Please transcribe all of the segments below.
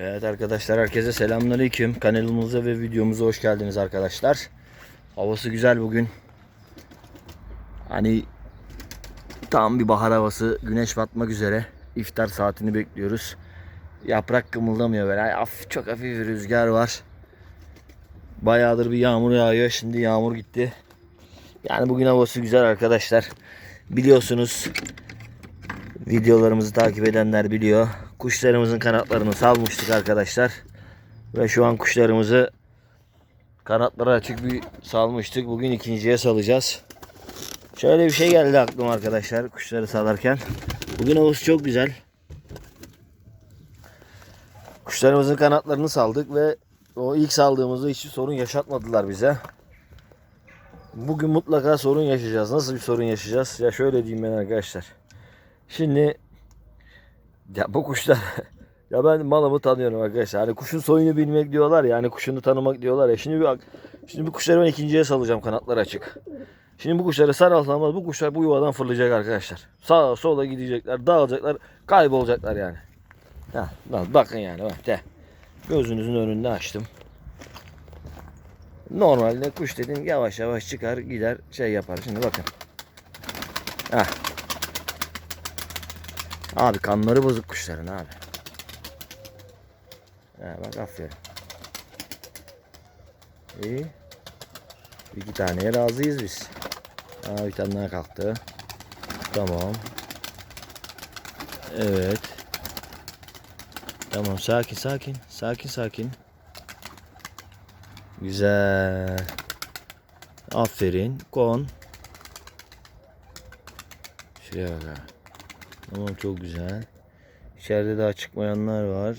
Evet arkadaşlar herkese selamünaleyküm. Kanalımıza ve videomuza hoş geldiniz arkadaşlar. Havası güzel bugün. Hani tam bir bahar havası. Güneş batmak üzere. İftar saatini bekliyoruz. Yaprak kımıldamıyor böyle. Af, çok hafif bir rüzgar var. Bayağıdır bir yağmur yağıyor. Şimdi yağmur gitti. Yani bugün havası güzel arkadaşlar. Biliyorsunuz videolarımızı takip edenler biliyor. Kuşlarımızın kanatlarını salmıştık arkadaşlar. Ve şu an kuşlarımızı kanatları açık bir salmıştık. Bugün ikinciye salacağız. Şöyle bir şey geldi aklıma arkadaşlar kuşları salarken. Bugün havası çok güzel. Kuşlarımızın kanatlarını saldık ve o ilk saldığımızda hiçbir sorun yaşatmadılar bize. Bugün mutlaka sorun yaşayacağız. Nasıl bir sorun yaşayacağız? Ya şöyle diyeyim ben arkadaşlar. Şimdi ya bu kuşlar ya ben malımı tanıyorum arkadaşlar. Hani kuşun soyunu bilmek diyorlar ya. Hani kuşunu tanımak diyorlar ya. Şimdi bir bak. Şimdi bu kuşları ben ikinciye salacağım kanatlar açık. Şimdi bu kuşları saralsamaz bu kuşlar bu yuvadan fırlayacak arkadaşlar. Sağa sola gidecekler, dağılacaklar, kaybolacaklar yani. Ha, bak- bakın yani bak de. Gözünüzün önünde açtım. Normalde kuş dedim yavaş yavaş çıkar gider şey yapar. Şimdi bakın. Heh. Abi kanları bozuk kuşların abi. Ha, bak aferin. İyi. İki taneye razıyız biz. Aa, bir tane daha kalktı. Tamam. Evet. Tamam sakin sakin. Sakin sakin. Güzel. Aferin. Kon. Şuraya bak ha. Tamam çok güzel. İçeride daha çıkmayanlar var.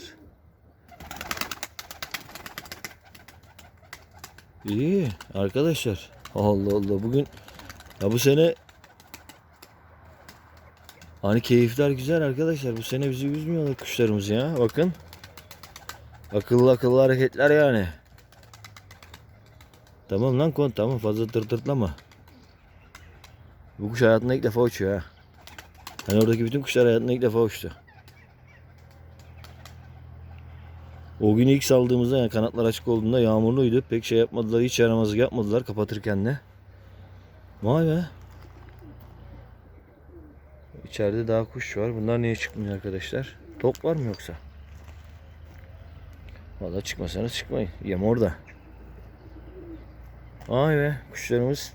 İyi arkadaşlar. Allah Allah bugün ya bu sene hani keyifler güzel arkadaşlar. Bu sene bizi üzmüyorlar kuşlarımız ya. Bakın. Akıllı akıllı hareketler yani. Tamam lan kon tamam fazla tırtırtlama. Bu kuş hayatında ilk defa uçuyor ha. Hani oradaki bütün kuşlar hayatında ilk defa uçtu. O gün ilk saldığımızda yani kanatlar açık olduğunda yağmurluydu. Pek şey yapmadılar, hiç yaramazlık yapmadılar kapatırken de. Vay be. İçeride daha kuş var. Bunlar niye çıkmıyor arkadaşlar? Tok var mı yoksa? Valla çıkmasanız çıkmayın. Yem orada. Vay be kuşlarımız.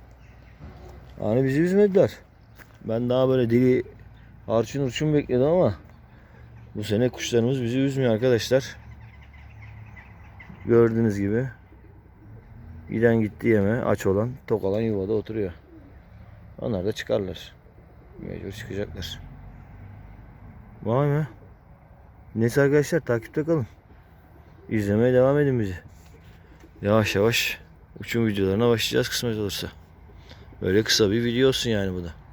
Hani bizi üzmediler. Ben daha böyle dili harçın urçun bekledim ama bu sene kuşlarımız bizi üzmüyor arkadaşlar. Gördüğünüz gibi giden gitti yeme aç olan tok olan yuvada oturuyor. Onlar da çıkarlar. Mecbur çıkacaklar. Vay be. Neyse arkadaşlar takipte kalın. İzlemeye devam edin bizi. Yavaş yavaş uçum videolarına başlayacağız kısmet olursa. Böyle kısa bir video olsun yani bu da.